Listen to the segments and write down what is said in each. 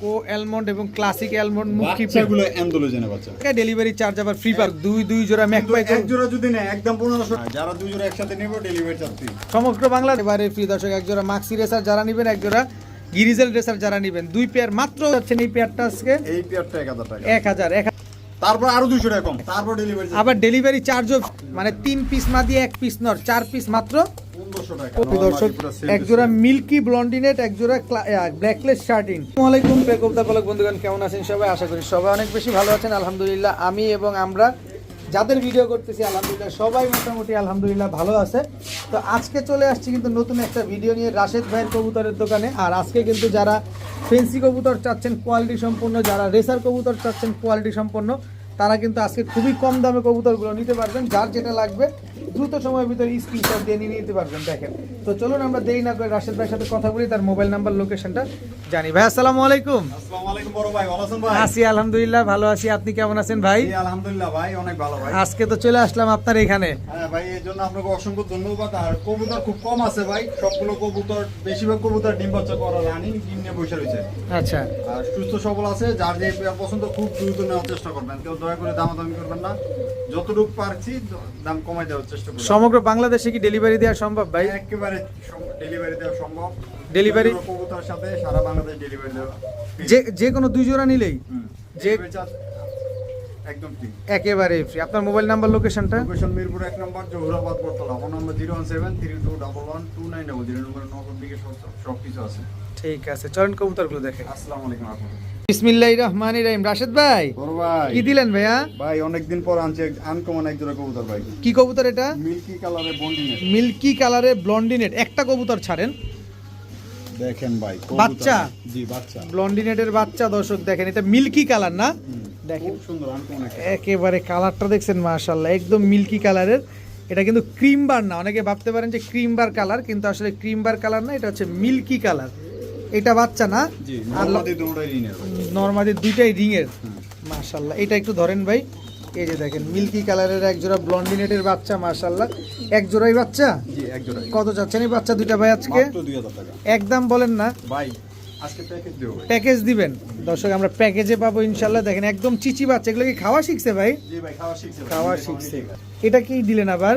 কো almond এবং classic almond মুখি বাচ্চাগুলো অ্যান্ডোলোজেনে বাচ্চা। ডেলিভারি চার্জ আবার ফ্রি দুই দুই জোড়া এক জোড়া যদি নেয় একদম পনেরোশো যারা দুই জোড়া একসাথে নেব ডেলিভারি চার্জ ফ্রি সমগ্র বাংলা এবারে ফ্রি দর্শক এক জোড়া মাক্সি রেসার যারা নেবেন এক জোড়া গিরিজেল রেসার যারা নেবেন দুই পেয়ার মাত্র যাচ্ছেন এই পেয়ারটা আজকে এই পেয়ারটা এক হাজার টাকা। এক হাজার এক তারপর আরও দুশো টাকা কম তারপর ডেলিভারি আবার ডেলিভারি চার্জও মানে তিন পিস না দিয়ে এক পিস নর চার পিস মাত্র পনেরোশো টাকা। ওকে দর্শক এক জোড়া মিল্কি ব্লন্ডিনেট এক জোড়া ব্ল্যাকলেস শার্টিন। আসসালামাইকুম পেকবদা পালক বন্ধুগণ কেমন আছেন সবাই? আশা করি সবাই অনেক বেশি ভালো আছেন। আলহামদুলিল্লাহ আমি এবং আমরা যাদের ভিডিও করতেছি আলহামদুলিল্লাহ সবাই মোটামুটি আলহামদুলিল্লাহ ভালো আছে। তো আজকে চলে আসছি কিন্তু নতুন একটা ভিডিও নিয়ে রাশেদ ভাইয়ের কবুতরের দোকানে। আর আজকে কিন্তু যারা ফেন্সি কবুতর চাচ্ছেন কোয়ালিটি সম্পন্ন যারা রেসার কবুতর চাচ্ছেন কোয়ালিটি সম্পন্ন তারা কিন্তু আজকে খুবই কম দামে কবুতরগুলো নিতে পারবেন। যার যেটা লাগবে দ্রুত সময়ের ভিতরে স্ক্রিনশট দিয়ে নিয়ে নিতে পারবেন দেখেন। তো চলুন আমরা দেরি না করে রাশেদ ভাইয়ের সাথে কথা বলি তার মোবাইল নাম্বার লোকেশনটা জানি। ভাই আসসালামু আলাইকুম। আসসালামু আলাইকুম বড় ভাই ভালো আছেন ভাই? আছি আলহামদুলিল্লাহ ভালো আছি। আপনি কেমন আছেন ভাই? আলহামদুলিল্লাহ ভাই অনেক ভালো ভাই। আজকে তো চলে আসলাম আপনার এখানে। হ্যাঁ ভাই এর জন্য আপনাকে অসংখ্য ধন্যবাদ। আর কবুতর খুব কম আছে ভাই। সবগুলো কবুতর বেশিরভাগ কবুতর ডিম বাচ্চা করা রানিং ডিম নিয়ে বসে রয়েছে। আচ্ছা। আর সুস্থ সবল আছে যার যে পছন্দ খুব দ্রুত নেওয়ার চেষ্টা করবেন। কেউ দয়া করে দামাদামি করবেন না। যতটুকু পারছি দাম কমাই করবেন সমগ্র বাংলাদেশে কি ডেলিভারি দেওয়া সম্ভব ভাই? একেবারে ডেলিভারি দেওয়া সম্ভব। ডেলিভারি কবুতরের সাথে সারা বাংলাদেশ ডেলিভারি দেওয়া যে যে কোনো দুই জোড়া নিলেই? যে- একদম ঠিক একেবারে ফ্রি আপনার মোবাইল নাম্বার লোকেশনটা লোকেশন মিরপুর এক number Jahurabad Battala. Phone number zero one seven three two double one two nine double zero. Number নগর দিকে সব সব কিছু আছে। ঠিক আছে চলেন কবুতরগুলো দেখে আসসালামু আলাইকুম রাশেদ ভাই কি দিলেন ভাইয়া? ভাই অনেকদিন পর আনছে আনকমন এক জোড়া কবুতর ভাই। কি কবুতর এটা? মিল্কি কালারে বন্ডিনে মিল্কি কালারে ব্লন্ডিনেট একটা কবুতর ছাড়েন। দেখেন ভাই বাচ্চা? জি বাচ্চা। ব্লন্ডিনেটের বাচ্চা দর্শক দেখেন এটা মিল্কি কালার না? দেখেন। সুন্দর একেবারে কালারটা দেখছেন একদম মিল্কি কালারের। এটা কিন্তু ক্রিম বার না অনেকে ভাবতে পারেন যে ক্রিম বার কালার কিন্তু আসলে ক্রিম বার কালার না এটা হচ্ছে মিল্কি কালার। এটা বাচ্চা না? নর্মাদের আর নর্মাদি দুইটাই রিং এর মাশাল্লাহ এটা একটু ধরেন ভাই। এই যে দেখেন মিল্কি কালারের এক জোড়া ব্লন্ডিনেটের বাচ্চা মাশাল্লাহ এক জোড়াই বাচ্চা? কত চাচ্ছেন এই বাচ্চা দুইটা ভাই আজকে? মাত্র 2000 টাকা। একদম বলেন না। ভাই প্যাকেজ দেবো দিবেন। দর্শক আমরা প্যাকেজে পাবো ইনশাল্লাহ। দেখেন একদম চিচি বাচ্চা। এগুলো কি খাওয়া শিখছে ভাই? খাওয়া শিখছে ভাই। খাওয়া শিখছে। এটা কি দিলেন আবার?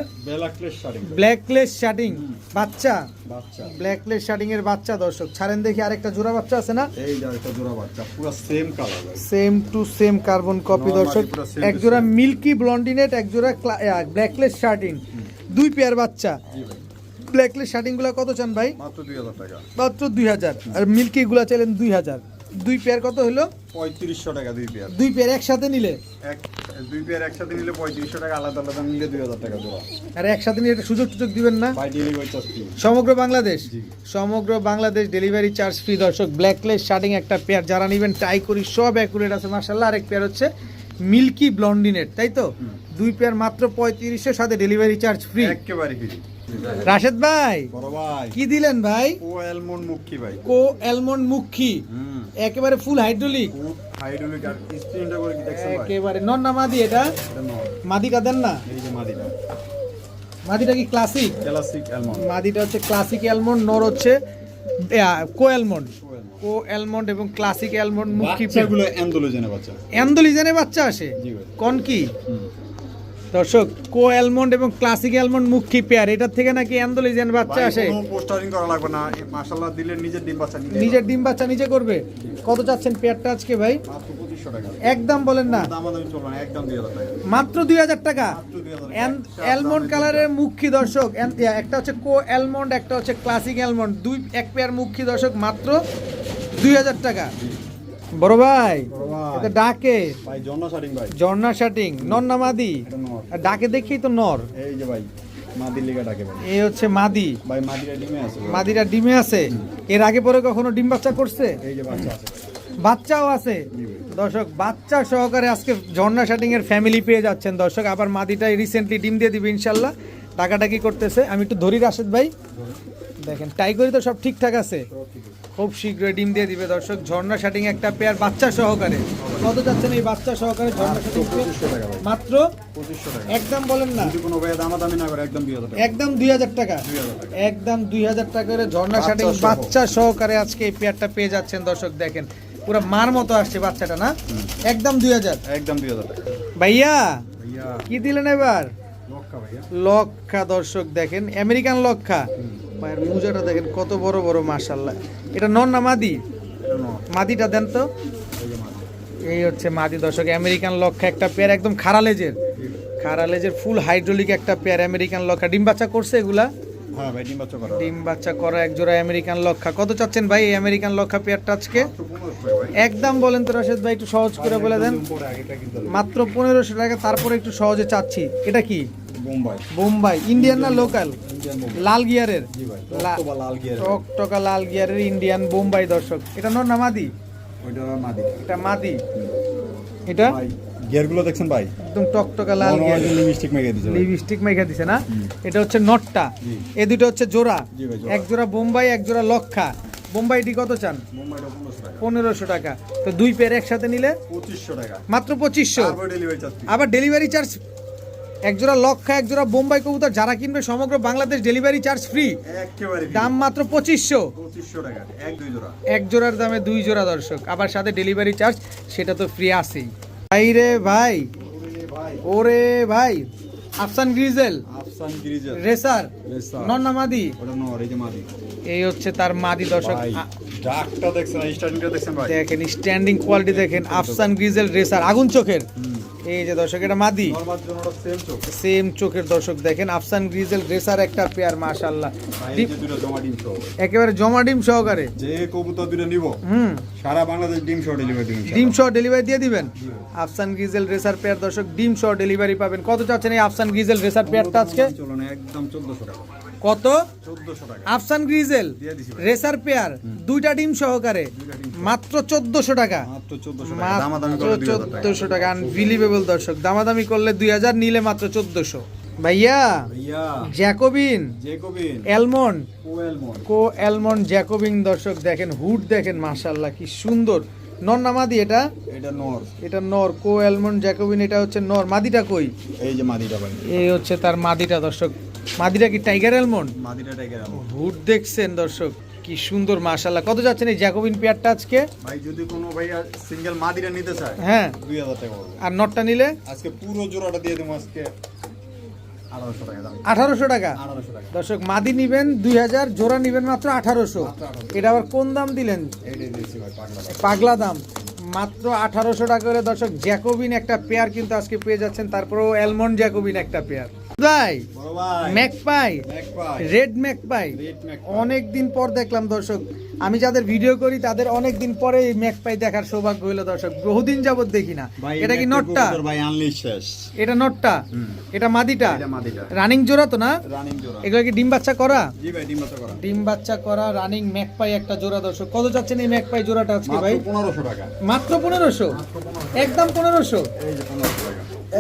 ব্ল্যাকলেস শার্টিং বাচ্চা। বাচ্চা। ব্ল্যাকলেস শার্টিং এর বাচ্চা দর্শক। ছাড়েন দেখি আরেকটা জোড়া বাচ্চা আছে না? এই যে একটা জোড়া বাচ্চা পুরো same colour same to same carbon copy দর্শক। এক জোড়া মিল্কি ব্লন্ডিনেট এক জোড়া ব্ল্যাকলেস শার্টিং দুই পেয়ার বাচ্চা। ব্ল্যাকলেস শার্টিংগুলা কত চান ভাই? মাত্র 2000 টাকা। মাত্র দুই হাজার। আর মিল্কি গুলা চাইলেন দুই হাজার। দুই পেয়ার কত হলো 3500 টাকা দুই পেয়ার দুই পেয়ার একসাথে নিলে? এক দুই পেয়ার একসাথে নিলে 3500 টাকা আলাদা আলাদা নিলে 2000 টাকা জোড়া আর একসাথে নিয়ে একটা সুযোগ সুযোগ দিবেন না? বাই ডেলিভারি চার্জ ফ্রি সমগ্র বাংলাদেশ? জি। সমগ্র বাংলাদেশ ডেলিভারি চার্জ ফ্রি দর্শক। ব্ল্যাকলেস শার্টিং একটা পেয়ার যারা নেবেন ট্রাই করি সব অ্যাকুরেট আছে মার্শাল্লাহ আরেক পেয়ার হচ্ছে মিল্কি ব্লন্ডিনেট তাই তো? দুই পেয়ার মাত্র পঁয়ত্রিশশো সাথে ডেলিভারি চার্জ ফ্রি একেবারে ফ্রি রাশেদ ভাই কি দিলেন ভাই? ও অ্যালমন্ড মুখী ভাই। কো অ্যালমন্ড মুখী একেবারে ফুল হাইড্রোলিক হাইড্রোলিক আর স্ক্রিনটা করে দেখছেন ভাই? একেবারে নন না মাদি এটা? মাদিটা দেন না? এই যে মাদিটা। মাদিটা কি ক্লাসিক ক্লাসিক অ্যালমন্ড মাদিটা হচ্ছে ক্লাসিক অ্যালমন্ড নর হচ্ছে কো অ্যালমন্ড। কো অ্যালমন্ড। এবং ক্লাসিক অ্যালমন্ড মুখী বাচ্চাগুলো অ্যান্ডোলোজেনে বাচ্চা। অ্যান্ডোলিজেনে বাচ্চা আসে? কোন কি? দর্শক কো অ্যালমন্ড এবং ক্লাসিক অ্যালমন্ড মুখী পেয়ার এটার থেকে নাকি অ্যান্ডোলিজেন বাচ্চা আসে? কোনো পোস্টারিং করা লাগবে না মাশাআল্লাহ দিলে নিজের ডিম বাচ্চা নিতে নিজের ডিম বাচ্চা নিজে করবে? কত চাচ্ছেন পেয়ারটা আজকে ভাই? মাত্র 2500 টাকা। একদম বলেন না। দাম দামি চলবে না একদম 2000 টাকা। মাত্র দুই হাজার টাকা? 2000 টাকা। অ্যালমন্ড কালারের মুখী দর্শক একটা হচ্ছে কো অ্যালমন্ড একটা হচ্ছে ক্লাসিক অ্যালমন্ড দুই এক পেয়ার মুখী দর্শক মাত্র দুই হাজার টাকা। বড় ভাই এটা ডাকে। ভাই জন্না শাড়ি ভাই। ঝর্ণা শাটিং নর না মাদি? ডাকে দেখি তো নর। এই যে ভাই মাদির লিগা ডাকে ভাই। এই হচ্ছে মাদি। ভাই মাদিরা ডিমে আছে। মাদিরা ডিমে আছে। এর আগে পরে কখনো ডিম বাচ্চা করছে? এই যে বাচ্চা আছে। বাচ্চাও আছে। দর্শক বাচ্চা সহকারে আজকে ঝর্ণা শাটিং এর ফ্যামিলি পেয়ে যাচ্ছেন। দর্শক আবার মাদিটাই রিসেন্টলি ডিম দিয়ে দিবে ইনশাল্লাহ। টাকাটা কি করতেছে। আমি একটু ধরি রাশেদ ভাই। দেখেন টাইগরি তো সব ঠিকঠাক আছে। খুব শীঘ্রই ডিম দিয়ে দিবে দর্শক। ঝর্ণা শাটিং একটা পেয়ার বাচ্চা সহকারে। কত যাচ্ছেন এই বাচ্চা সহকারে ঝর্ণা শাটিং 2500 টাকা ভাই। মাত্র? 2500 টাকা। একদম বলেন না। যদি কোনো ভাই দামাদামি না করে একদম 2000 টাকা। একদম দুই হাজার টাকা। 2000 টাকা। একদম দুই হাজার টাকা করে ঝর্ণা শাটিং বাচ্চা সহকারে আজকে এই পেয়ারটা পেয়ে যাচ্ছেন দর্শক দেখেন। পুরো মার মতো আসছে বাচ্চাটা না? একদম দুই হাজার। একদম দুই হাজার টাকা। ভাইয়া ভাইয়া। কি দিলেন এবার? লক্ষা দর্শক দেখেন আমেরিকান লক্ষা। ভাইয়ের মুজাটা দেখেন কত বড় বড় মাশাল্লাহ এটা নন না মাদি? মাদিটা দেন তো। এই হচ্ছে মাদি দর্শক আমেরিকান লক্ষা একটা পেয়ার একদম খাড়া লেজের। খাড়া লেজের ফুল হাইড্রোলিক একটা পেয়ার আমেরিকান লক্ষা। ডিম বাচ্চা করছে এগুলা? হ্যাঁ ডিম বাচ্চা করা। এক জোড়া আমেরিকান লক্ষা। কত চাচ্ছেন ভাই এই আমেরিকান লক্ষা পেয়ারটা আজকে? একদম বলেন তো রাশেদ ভাই একটু সহজ করে বলে দেন। মাত্র পনেরোশো টাকা তারপরে একটু সহজে চাচ্ছি। এটা কি? বোম্বাই। বোম্বাই ইন্ডিয়ান না লোকাল লাল গিয়ারের? রক্ত বা লাল গিয়ারের। ইন্ডিয়ান বোম্বাই দর্শক। এটা নর না মাদি ওইটা মাদি এটা মাদি? এটা? গিয়ারগুলো দেখছেন ভাই? একদম টকটকা লাল গিয়ার লিপস্টিক মেখে দিছে লিপস্টিক মেখে দিছে না? এটা হচ্ছে নটটা। এই দুটো হচ্ছে জোড়া। এক জোড়া বোম্বাই এক জোড়া লক্ষা। বোম্বাইটি কত চান? পনেরোশো টাকা। তো দুই পেয়ার একসাথে নিলে? পঁচিশশো টাকা। মাত্র পঁচিশশো। আবার ডেলিভারি চার্জ এক জোড়া লক্ষা এক জোড়া বোম্বাই কবুতর যারা কিনবে সমগ্র বাংলাদেশ ডেলিভারি চার্জ ফ্রি দাম মাত্র পঁচিশশো। এক জোড়া। এক জোড়ার দামে দুই জোড়া দর্শক আবার সাথে ডেলিভারি চার্জ সেটা তো ফ্রি আছেই। ভাই রে ভাই ওরে ভাই আফসান গ্রিজেল আফসান গিরিজার রেসার মাদি। এই হচ্ছে তার মাদি দর্শক। ডাকটা দেখছেন স্টার্টিংটা দেখছেন ভাই। দেখেন স্ট্যান্ডিং কোয়ালিটি দেখেন আফসান গ্রিজেল রেসার আগুন চোখের। এই যে দর্শক এটা মাদি। সেম চোখের দর্শক দেখেন আফসান গ্রিজেল রেসার একটা পেয়ার মাশাল্লাহ একেবারে জমা ডিম সহকারে। যে কবুতর দুটো নিব হুম। সারা বাংলাদেশ ডিম সহ ডেলিভারি দিন ডিম সহ ডেলিভারি দিয়ে দিবেন? আফসান গ্রিজেল রেসার পেয়ার দর্শক ডিম সহ ডেলিভারি পাবেন। কত চাচ্ছেন এই আফসান গ্রিজেল রেসার পেয়ারটা আজকে? চলো না একদম চোদ্দশো টাকা। কত? আফসান গ্রিজেল দিয়ে দিছি ভাই। রেসার পেয়ার দুইটা ডিম সহকারে। মাত্র চোদ্দশো টাকা। মাত্র চোদ্দশো টাকা। আনবিলিভেবল দর্শক দামাদামি করলে দুই হাজার নিলে মাত্র চোদ্দশো। ভাইয়া জ্যাকোবিন অ্যালমন্ড। কো অ্যালমন্ড জ্যাকোবিন দর্শক দেখেন হুড দেখেন মাশাল্লাহ কি সুন্দর। নর না মাদি এটা? এটা নর। এটা নর কো অ্যালমন্ড জ্যাকোবিন এটা হচ্ছে নর। মাদিটা কই? এই যে মাদিটা ভাই। এই হচ্ছে তার মাদিটা দর্শক। মাদিটা কি টাইগার অ্যালমন্ড মাদিটা টাইগার হুড দেখছেন দর্শক কি সুন্দর মাশাল্লাহ কত যাচ্ছেন এই জ্যাকোবিন পেয়ারটা আজকে? ভাই যদি কোনো ভাইয়া সিঙ্গেল মাদিরা নিতে চায় হ্যাঁ। দুই হাজার টাকা পড়বে আর নটটা নিলে? আজকে পুরো জোড়াটা দিয়ে দেবো আজকে আঠারোশো টাকা দাম। আঠারোশো টাকা? আঠারোশো টাকা। দর্শক মাদি নিবেন দুই হাজার জোড়া নিবেন মাত্র আঠারোশো। 1800 এটা আবার কোন দাম দিলেন? এইটাই দিয়েছি ভাই পাগলা ভাই। পাগলা দাম। মাত্র আঠারোশো টাকা করে দর্শক জ্যাকোবিন একটা পেয়ার কিন্তু আজকে পেয়ে যাচ্ছেন তারপরেও অ্যালমন্ড জ্যাকোবিন একটা পেয়ার। ভাই। ম্যাকপাই। Red magpie. অনেক দিন পর দেখলাম দর্শক। আমি যাদের ভিডিও করি তাদের অনেক দিন পরে এই ম্যাকপাই দেখার সৌভাগ্য হইল দর্শক। বহুদিন যাবত দেখি না। এটা কি নটটা? এটা নটটা? এটা মাদিটা? মাদিটা। রানিং জোড়া তো না? এগুলো কি ডিম বাচ্চা করা? ডিম বাচ্চা করা। ডিম বাচ্চা করা রানিং ম্যাকপাই একটা জোড়া দর্শক। কত যাচ্ছেন এই ম্যাকপাই জোড়াটা আজকে ভাই? পনেরোশো টাকা। মাত্র পনেরোশো? একদম পনেরোশো।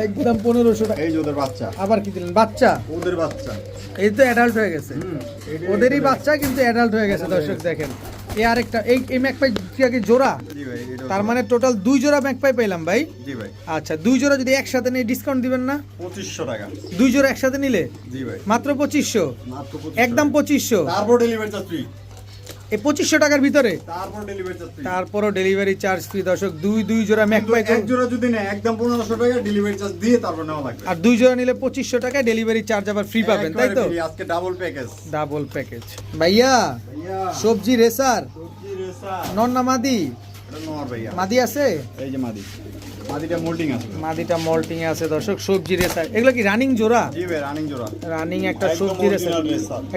একদম পনেরোশো টাকা। এই যে ওদের বাচ্চা। আবার কি দিলেন? বাচ্চা? ওদের বাচ্চা। এই তো অ্যাডাল্ট হয়ে গেছে। ওদেরই বাচ্চা কিন্তু অ্যাডাল্ট হয়ে গেছে দর্শক দেখেন। এই আরেকটা এই এই ম্যাকপাই কি জোড়া। তার মানে টোটাল দুই জোড়া ম্যাকপাই পেলাম ভাই। জি ভাই। আচ্ছা দুই জোড়া যদি একসাথে নিয়ে ডিসকাউন্ট দিবেন না? টাকা। দুই জোড়া একসাথে নিলে? জি ভাই। মাত্র পঁচিশশো? মাত্র একদম পঁচিশশো। তারপর ডেলিভারি চার্জ ফ্রি এই পঁচিশশো টাকার ভিতরে? তারপরও ডেলিভারি চার্জ ফ্রি দর্শক দুই দুই জোড়া ম্যাকপাই এক জোড়া যদি নেয় একদম পনেরোশো টাকা ডেলিভারি চার্জ দিয়ে তারপর নেওয়া লাগবে। আর দুই জোড়া নিলে পঁচিশশো টাকায় ডেলিভারি চার্জ আবার ফ্রি পাবেন তাই তো? আজকে ডাবল প্যাকেজ ডাবল প্যাকেজ ভাইয়া সবজি রেসার? সবজি রেসা নন না মাদি ভাইয়া। মাদি আছে? এই যে মাদি। মাদিটা আছে। মাদিটা মল্টিং এ আছে দর্শক সবজি রেসার। এগুলো কি রানিং জোড়া? জি ভাই রানিং জোড়া। রানিং একটা সবজি রেসার।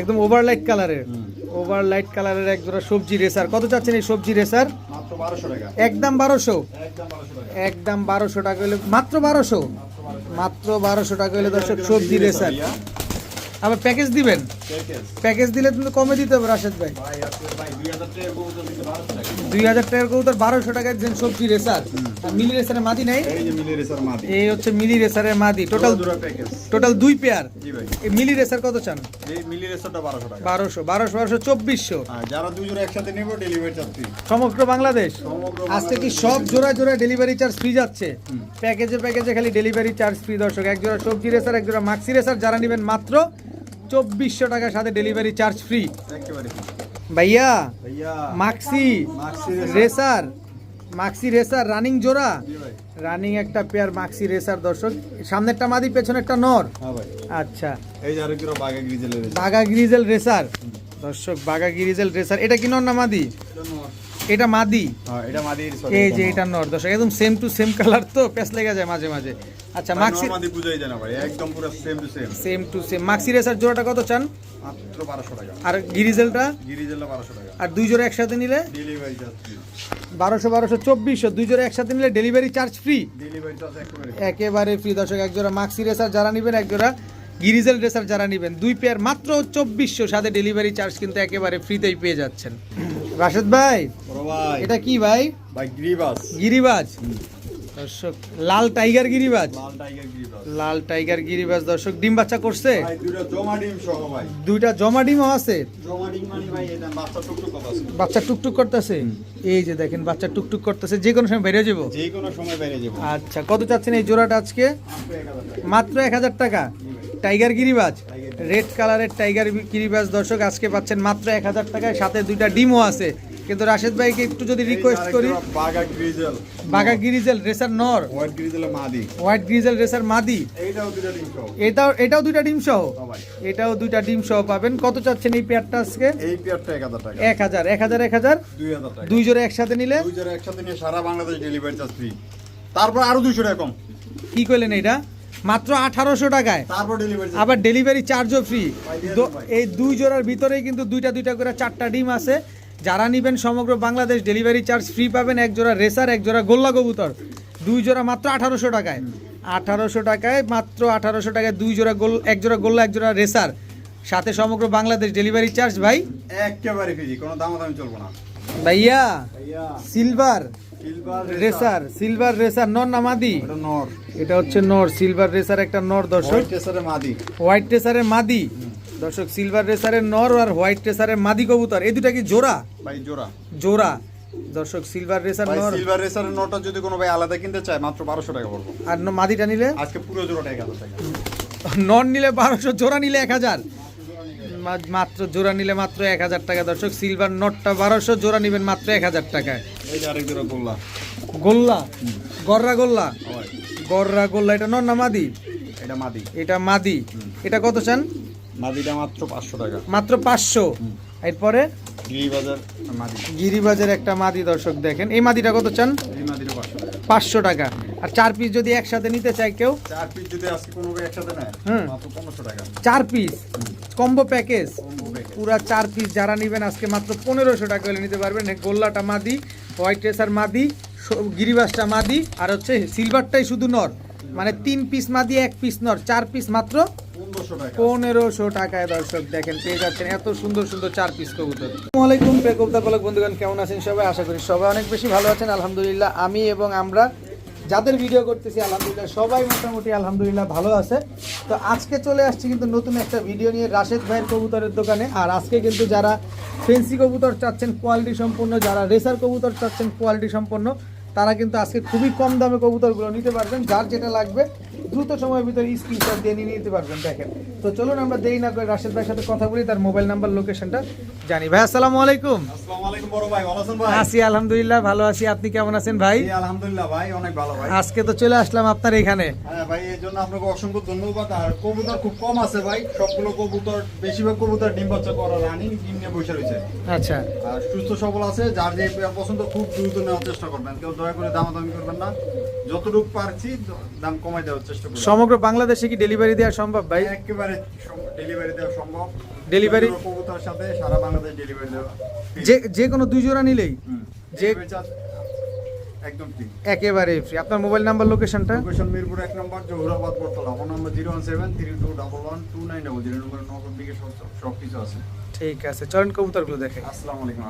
একদম ওভারলাইট কালারের হুম। ওভারলাইট কালারের এক জোড়া সবজি রেসার। কত চাচ্ছেন এই সবজি রেসার? একদম বারোশো? একদম বারোশো টাকা। হলে মাত্র বারোশো? মাত্র বারোশো টাকা হলে দর্শক সবজি রেসার। আবার প্যাকেজ দিবেন? প্যাকেজ। দিলে কিন্তু কমে দিতে হবে রাশেদ ভাই। দুই হাজার কবুতর বারোশো টাকা সবজি রেসার। মিলি রেসারের মাদি নাই? এই মিলি হচ্ছে রেসারের মাদি। টোটাল টোটাল দুই পেয়ার মিলি রেসার কত চান? বারোশো বারোশো চব্বিশশো। যারা দুই জোড়া একসাথে নেব ডেলিভারি চার্জ ফ্রি সমগ্র বাংলাদেশ? আজকে কি সব জোড়া জোড়া ডেলিভারি চার্জ ফ্রি যাচ্ছে? প্যাকেজে প্যাকেজে খালি ডেলিভারি চার্জ ফ্রি দর্শক এক জোড়া সবজি রেসার এক জোড়া মাক্সি রেসার যারা নেবেন মাত্র চব্বিশশো টাকার সাথে ডেলিভারি চার্জ ফ্রি একেবারে। ভাইয়া Maksi racer Maksi racer running জোড়া? রানিং একটা পেয়ার মাক্সি রেসার দর্শক। সামনেরটা মাদি পেছনে একটা নর? হ্যাঁ আচ্ছা। এই যে আরেক বাগা বাঘা গ্রিজেলের বাগা গ্রিজেল রেসার দর্শক বাগা গ্রিজেল রেসার এটা কি নর না মাদি? এটা মাদি। হ্যাঁ এটা মাদির এই যে এটা নর দর্শক একদম সেম টু সেম কালার তো পেস লেগে যায় মাঝে মাঝে। আচ্ছা মাক্সি মাদি বুঝাই যায় না ভাই একদম পুরো same to same same to same Maksi racer জোড়াটা কত চান? মাত্র বারোশো টাকা। আর গিরিজেলটা? গিরিজেলা বারোশো টাকা। আর দুই জোড়া একসাথে নিলে? ডেলিভারি চার্জ বারোশো বারোশো চব্বিশশো দুই জোড়া একসাথে নিলে delivery charge free delivery charge একেবারে একেবারে ফ্রি দর্শক এক জোড়া মাক্সি রেসার যারা নেবেন এক জোড়া গিরিজেল রেসার যারা নেবেন দুই পেয়ার মাত্র চব্বিশশো। সাথে ডেলিভারি চার্জ কিন্তু একেবারে ফ্রিতেই পেয়ে যাচ্ছেন। রাশেদ ভাই এটা কি ভাই? ভাই গ্রিবাস। গিরিবাজ। দর্শক লাল টাইগার গিরিবাজ। লাল টাইগার গিরিবাজ। দর্শক ডিম বাচ্চা করছে। দুইটা জমা ডিম মানে আছে। বাচ্চা টুকটুক করতেছে? এই যে দেখেন বাচ্চা টুকটুক করতেছে। যে কোনো সময় বেরিয়ে যাব? যে কোনো সময় বাইরে যাব। আচ্ছা কত চাচ্ছেন এই জোড়াটা আজকে? মাত্র এক হাজার টাকা। টাইগার গিরিবাজ? রেড কালারের টাইগার গিরিবাজ দর্শক আজকে পাচ্ছেন মাত্র এক হাজার টাকায়। সাথে দুইটা ডিমও আছে। কিন্তু রাশেদ ভাইকে একটু যদি রিকোয়েস্ট করি। বাঘা গ্রিজেল গিরিজেল রেসার নর। হোয়াইট গ্রিজেলের মাদি। হোয়াইট গ্রিজেল রেসার মাদি। এইটাও দুটো ডিম সহ। এটাও এটাও দুইটা ডিম সহ? এটাও দুইটা ডিম সহ পাবেন। কত চাচ্ছেন এই পেয়ারটা আজকে? এই পেয়ারটা এক হাজার টাকা। এক হাজার। এক হাজার এক হাজার? টাকা। দুই জোড়া একসাথে নিলে? দুই জোড়া একসাথে নিয়ে সারা বাংলাদেশ ডেলিভারি চার্জ ফ্রি তারপর আরও দুইশো টাকা কম। কি করলেন এটা মাত্র আঠারোশো টাকায়। আবার ডেলিভারি চার্জও ফ্রি। এই দুই জোড়ার ভিতরেই কিন্তু দুইটা দুইটা করে চারটা ডিম আছে। যারা নিবেন সমগ্র বাংলাদেশ ডেলিভারি চার্জ ফ্রি পাবেন। এক জোড়া রেসার এক জোড়া গোল্লা কবুতর। দুই জোড়া মাত্র আঠারোশো টাকায়। আঠারোশো টাকায় মাত্র আঠারোশো টাকায় দুই জোড়া গোল এক জোড়া গোল্লা এক জোড়া রেসার সাথে সমগ্র বাংলাদেশ ডেলিভারি চার্জ ভাই। একেবারে ফ্রি কোনো দামাদামি চলবো না। ভাইয়া সিলভার রেসার সিলভার রেসার নর না মাদি? নর। এটা হচ্ছে নর সিলভার রেসার একটা নর দর্শক। মাদি। হোয়াইট রেসারের মাদি। দর্শক সিলভার রেসারের নর আর হোয়াইট রেসারের মাদি কবুতর। এই দুটা কি জোড়া? ভাই জোড়া। জোড়া। দর্শক সিলভার রেসার নর সিলভার রেসারের নটটা যদি কোনো ভাই আলাদা কিনতে চায় মাত্র বারোশো টাকা পড়ব। আর মাদিটা নিলে? আজকে পুরো জোড়াটা এক হাজার টাকা। নর নিলে বারোশো জোড়া নিলে এক হাজার। মা- মাত্র জোড়া নিলে মাত্র এক হাজার টাকা। দর্শক সিলভার নটটা বারোশো জোড়া নিবেন মাত্র এক হাজার টাকায়। গোল্লা। গোল্লা? গররা গোল্লা? গররা গোল্লা এটা নর না মাদি? এটা মাদি। এটা মাদি। এটা কত চান? মাদিটা মাত্র পাঁচশো টাকা। মাত্র পাঁচশো? এরপরে? গিরিবাজার মাদি? গিরিবাজের একটা মাদি দর্শক দেখেন। এই মাদিটা কত চান? এই মাদিটা পাঁচশো টাকা। পাঁচশো টাকা। আর চার পিস যদি একসাথে নিতে চায় কেউ? চার পিস যদি আজকে কোনো একসাথে নেয় হুম। মাত্র পনেরোশো টাকা। চার পিস কম্বো প্যাকেজ পুরা চার পিস যারা নেবেন আজকে মাত্র পনেরোশো টাকা হলে নিতে পারবেন। গোল্লাটা মাদি হোয়াইট রেসার মাদি গিরিবাসটা মাদি আর হচ্ছে সিলভারটাই শুধু নর। মানে তিন পিস মাদি এক পিস নর। চার পিস মাত্র পনেরোশো টাকায় দর্শক দেখেন পেয়ে যাচ্ছেন এত সুন্দর সুন্দর চার পিস কবুতর। আসসালামাইকুম পেকবদা পালক বন্ধুগণ কেমন আছেন সবাই? আশা করি সবাই অনেক বেশি ভালো আছেন আলহামদুলিল্লাহ। আমি এবং আমরা যাদের ভিডিও করতেছি, আলহামদুলিল্লাহ, সবাই মোটামুটি আলহামদুলিল্লাহ ভালো আছে। তো আজকে চলে আসছি কিন্তু নতুন একটা ভিডিও নিয়ে রাশেদ ভাইয়ের কবুতরের দোকানে। আর আজকে কিন্তু যারা ফেন্সি কবুতর চাচ্ছেন কোয়ালিটি সম্পন্ন, যারা রেসার কবুতর চাচ্ছেন কোয়ালিটি সম্পন্ন, তারা কিন্তু আজকে খুবই কম দামে কবুতরগুলো নিতে পারবেন। যার যেটা লাগবে, দ্রুত সময়ের ভিতরে স্ক্রিনশট দিয়ে নিয়ে নিতে পারবেন, দেখেন। তো চলুন আমরা দেরি না করে রাশেদ ভাইয়ের সাথে কথা বলি, তার মোবাইল নাম্বার লোকেশনটা জানি। ভাই আসসালামু আলাইকুম। আসসালামু আলাইকুম বড় ভাই ভালো আছেন ভাই? আছি আলহামদুলিল্লাহ ভালো আছি। আপনি কেমন আছেন ভাই? আলহামদুলিল্লাহ ভাই অনেক ভালো ভাই। আজকে তো চলে আসলাম আপনার এখানে। হ্যাঁ ভাই এর জন্য আপনাকে অসংখ্য ধন্যবাদ। আর কবুতর খুব কম আছে ভাই। সবগুলো কবুতর বেশিরভাগ কবুতর ডিম বাচ্চা করা রানিং ডিম নিয়ে বসে রয়েছে। আচ্ছা। আর সুস্থ সবল আছে যার যে পছন্দ খুব দ্রুত নেওয়ার চেষ্টা করবেন। কেউ দয়া করে দামাদামি করবেন না। যতটুকু পারছি দাম কমাই দেওয়ার চেষ্টা করবেন। সমগ্র বাংলাদেশে কি ডেলিভারি দেওয়া সম্ভব ভাই? একেবারে ডেলিভারি দেওয়া সম্ভব। Delivery- যে সাথে সারা বাংলাদেশ ডেলিভারি দেওয়া। যে যে কোনো দুই জোড়া নিলেই? যে- একদম ঠিক একেবারে ফ্রি আপনার মোবাইল নাম্বার লোকেশনটা লোকেশন মিরপুর এক নম্বর জহুরাবাদ বটতলা। ফোন নম্বর zero one seven three two double one two nine double zero. নম্বর নগর দিকে সব কিছু আছে। ঠিক আছে। চরণ কবুতরগুলো দেখে আসসালামু আলাইকুম